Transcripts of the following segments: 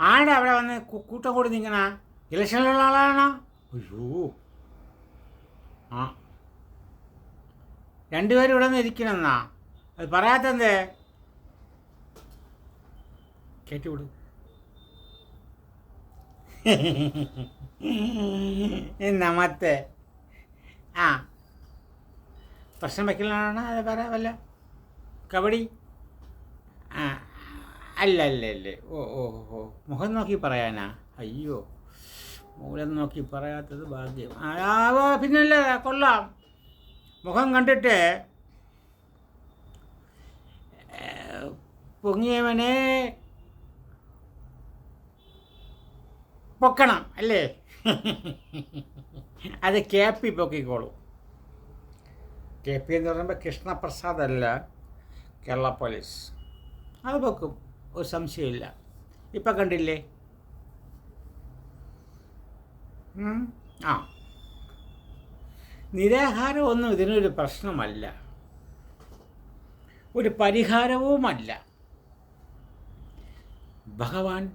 ആടെ അവിടെ വന്ന് കൂട്ടം കൂടി നിൽക്കണ ഇലക്ഷനിലുള്ള ആളാണോ? അയ്യോ. ആ. രണ്ടുപേരും ഇവിടെ നിന്ന് ഇരിക്കണമെന്നാ അത് പറയാത്തെന്തേ? കേട്ടുവിടും നമത്തെ ആ. പ്രശ്നം വയ്ക്കലാണ്? അത് പറയാ വല്ല. കബഡി? ആ. അല്ല അല്ല അല്ല ഓ ഓ ഓ. മുഖം നോക്കി പറയാനാ? അയ്യോ. മൂലം നോക്കി പറയാത്തത് ഭാഗ്യം. പിന്നല്ലേ കൊള്ളാം. മുഖം കണ്ടിട്ട് പൊങ്ങിയവനെ പൊക്കണം അല്ലേ? അത് കെ പി പൊക്കിക്കോളൂ. കെ പി എന്ന് പറയുമ്പോൾ കൃഷ്ണപ്രസാദ് അല്ല കേരള പോലീസ്. അത് പൊക്കും. ഒരു സംശയമില്ല ഇപ്പം കണ്ടില്ലേ. ആ. നിരാഹാരമൊന്നും ഇതിനൊരു പ്രശ്നമല്ല. ഒരു പരിഹാരവുമല്ല. ഭഗവാൻ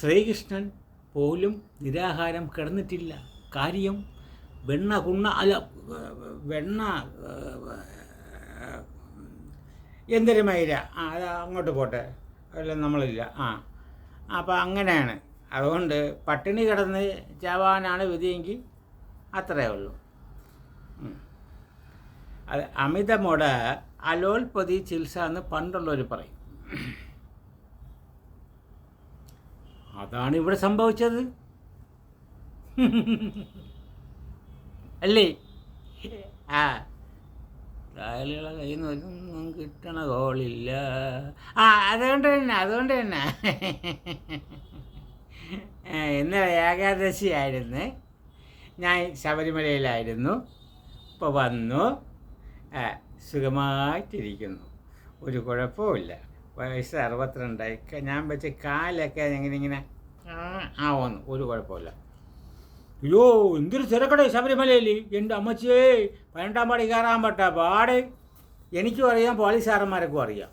ശ്രീകൃഷ്ണൻ പോലും നിരാഹാരം കിടന്നിട്ടില്ല. കാര്യം വെണ്ണ കുണ്ണ അല്ല വെണ്ണ എന്തൊരു മൈര? അങ്ങോട്ട് പോട്ടെ. അല്ല നമ്മളില്ല. ആ. അപ്പോൾ അങ്ങനെയാണ്. അതുകൊണ്ട് പട്ടിണി കിടന്ന് ചാവാനാണ് വിധിയെങ്കിൽ അത്രയേ ഉള്ളൂ. അത് അമിതമോട് അലോൽപതി ചികിത്സ എന്ന് പണ്ടുള്ളവർ പറയും. അതാണ് ഇവിടെ സംഭവിച്ചത്. അല്ലേ? ആ. കായലുകളെ കയ്യിൽ നിന്ന് ഒന്നും കിട്ടണ കോളില്ല ആ അതുകൊണ്ട് തന്നെ അതുകൊണ്ട് തന്നെ. ഇന്നലെ ഏകാദശി ആയിരുന്നു ഞാൻ ശബരിമലയിലായിരുന്നു. ഇപ്പോൾ വന്നു. സുഖമായിട്ടിരിക്കുന്നു. ഒരു കുഴപ്പമില്ല വയസ്സ് അറുപത്തിരണ്ടായി. ഞാൻ വെച്ച് കാലൊക്കെ ഇങ്ങനെ ഇങ്ങനെ ആ, ആവുന്നു ഒരു കുഴപ്പമില്ല അയ്യോ എന്തൊരു തിരക്കടേ ശബരിമലയിൽ എന്റെ അമ്മച്ചിയേ പതിനെട്ടാം പാടി കയറാൻ പറ്റാ പാടെ. എനിക്കും അറിയാം പോലീസുകാരന്മാർക്കും അറിയാം.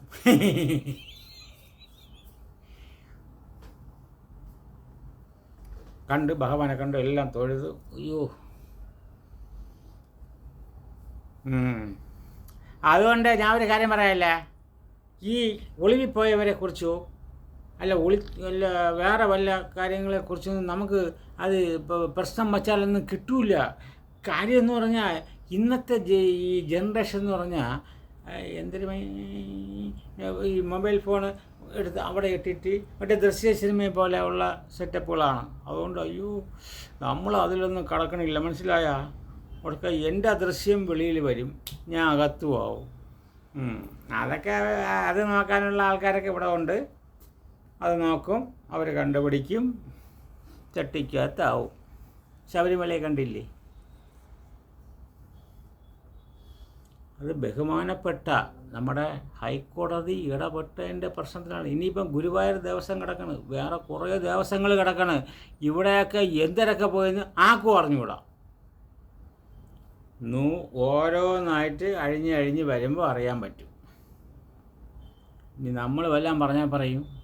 കണ്ട് ഭഗവാനെ കണ്ട് എല്ലാം തൊഴുത്. അയ്യോ. അതുകൊണ്ട് ഞാൻ ഒരു കാര്യം പറയാല്ല? ഈ ഒളിവിപ്പോയവരെ കുറിച്ചോ? അല്ല ഒളി അല്ല വേറെ വല്ല കാര്യങ്ങളെ കുറിച്ചൊന്നും നമുക്ക് അത് പ്രശ്നം വച്ചാലൊന്നും കിട്ടൂല. കാര്യം എന്ന് പറഞ്ഞാൽ ഇന്നത്തെ ഈ ജനറേഷൻ എന്ന് പറഞ്ഞാൽ എന്തൊരു ഈ മൊബൈൽ ഫോൺ എടുത്ത് അവിടെ ഇട്ടിട്ട് മറ്റേ ദൃശ്യ സിനിമയെ പോലെയുള്ള സെറ്റപ്പുകളാണ്. അതുകൊണ്ട് അയ്യോ നമ്മൾ അതിലൊന്നും കടക്കണില്ല. മനസ്സിലായ? ഉടക്ക എന്റെ ദൃശ്യം വെളിയിൽ വരും. ഞാൻ അകത്തു പോകും. അതൊക്കെ അത് നോക്കാനുള്ള ആൾക്കാരൊക്കെ ഇവിടെ ഉണ്ട്. അത് നോക്കും അവർ കണ്ടുപിടിക്കും ചട്ടിക്കകത്താവും. ശബരിമലയെ കണ്ടില്ലേ? അത് ബഹുമാനപ്പെട്ട നമ്മുടെ ഹൈക്കോടതി ഇടപെട്ടതിന്റെ പ്രശ്നത്തിലാണ്. ഇനിയിപ്പം ഗുരുവായൂർ ദേവസ്വം കിടക്കണ്. വേറെ കുറേ ദേവസ്വങ്ങൾ കിടക്കണ്. ഇവിടെയൊക്കെ എന്തരൊക്കെ പോയെന്ന് ആക്കും അറിഞ്ഞുകൂടാ. നൂ ഓരോന്നായിട്ട് അഴിഞ്ഞ് അഴിഞ്ഞ് വരുമ്പോൾ അറിയാൻ പറ്റും. ഇനി നമ്മൾ വല്ലതും പറഞ്ഞാൽ പറയും.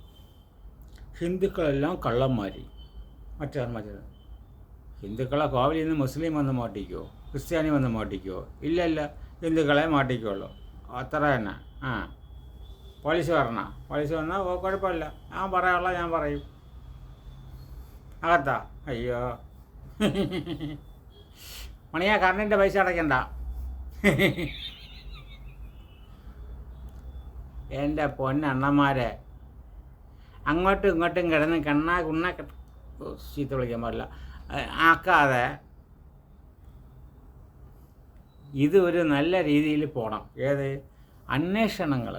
ഹിന്ദുക്കളെല്ലാം കള്ളന്മാർ മറ്റാർ മറ്റേ? ഹിന്ദുക്കളെ കോവിലിൽ നിന്ന് മുസ്ലിം വന്ന് മാട്ടിക്കോ ക്രിസ്ത്യാനി വന്ന് മാട്ടിക്കോ ഇല്ല ഇല്ല ഹിന്ദുക്കളെ മാട്ടിക്കുള്ളൂ അത്ര തന്നെ. ആ. പോലീസ് വരണ? പോലീസ് വന്നാൽ ഓ കുഴപ്പമില്ല. ഞാൻ പറയാനുള്ള ഞാൻ പറയും. അകത്താ? അയ്യോ. മണിയാ കറണ്ടിന്റെ പൈസ അടയ്ക്കണ്ട. എന്റെ പൊന്നണ്ണന്മാരെ അങ്ങോട്ടും ഇങ്ങോട്ടും കിടന്ന് കണ്ണാ കുണ്ണ ചീത്ത വിളിക്കാൻ പാടില്ല. ആക്കാതെ ഇത് ഒരു നല്ല രീതിയിൽ പോകണം ഏത്? അന്വേഷണങ്ങൾ.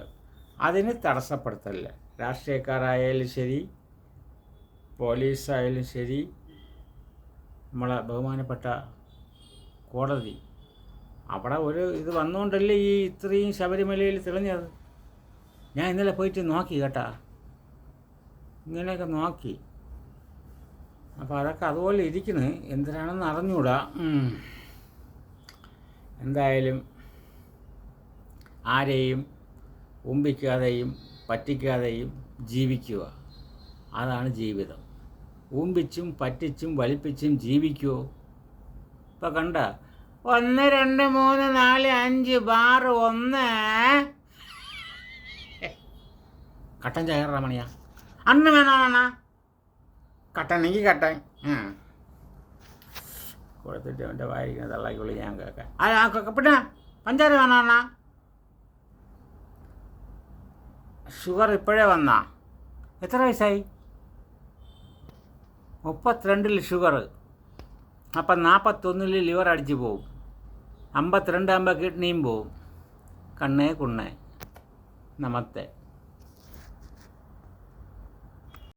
അതിന് തടസ്സപ്പെടുത്തല്ല രാഷ്ട്രീയക്കാരായാലും ശരി പോലീസായാലും ശരി നമ്മളെ ബഹുമാനപ്പെട്ട കോടതി. അവിടെ ഒരു ഇത് വന്നുകൊണ്ടല്ലേ ഈ ഇത്രയും ശബരിമലയിൽ തെളിഞ്ഞത്? ഞാൻ ഇന്നലെ പോയിട്ട് നോക്കി കേട്ടാ. ഇങ്ങനെയൊക്കെ നോക്കി. അപ്പോൾ അതൊക്കെ അതുപോലെ ഇരിക്കുന്നത് എന്തിനാണെന്ന് അറിഞ്ഞൂടാ. എന്തായാലും ആരെയും ഉമ്പിക്കാതെയും പറ്റിക്കാതെയും ജീവിക്കുക. അതാണ് ജീവിതം. ഊമ്പിച്ചും പറ്റിച്ചും വലിപ്പിച്ചും ജീവിക്കുമോ ഇപ്പം കണ്ട. ഒന്ന് രണ്ട് മൂന്ന് നാല് അഞ്ച് ബാറ് ഒന്ന്. കട്ടൻ ചായ മണിയാ. അന്ന് വേണോണ കട്ടണമെങ്കിൽ കട്ടൻ കൊടുത്തിട്ട് അവന്റെ വായിരിക്കുന്ന ഞാൻ കേൾക്കാം. ആ പിന്നെ പഞ്ചാര വേണോണ ഷുഗർ ഇപ്പോഴേ വന്നാ. എത്ര വയസ്സായി? മുപ്പത്തിരണ്ടിൽ ഷുഗർ അപ്പം നാൽപ്പത്തൊന്നിൽ ലിവർ അടിച്ചു പോവും. അമ്പത്തിരണ്ടാകുമ്പോൾ കിഡ്നിയും പോവും. കണ്ണേ കുണ്ണേ. നമത്തെ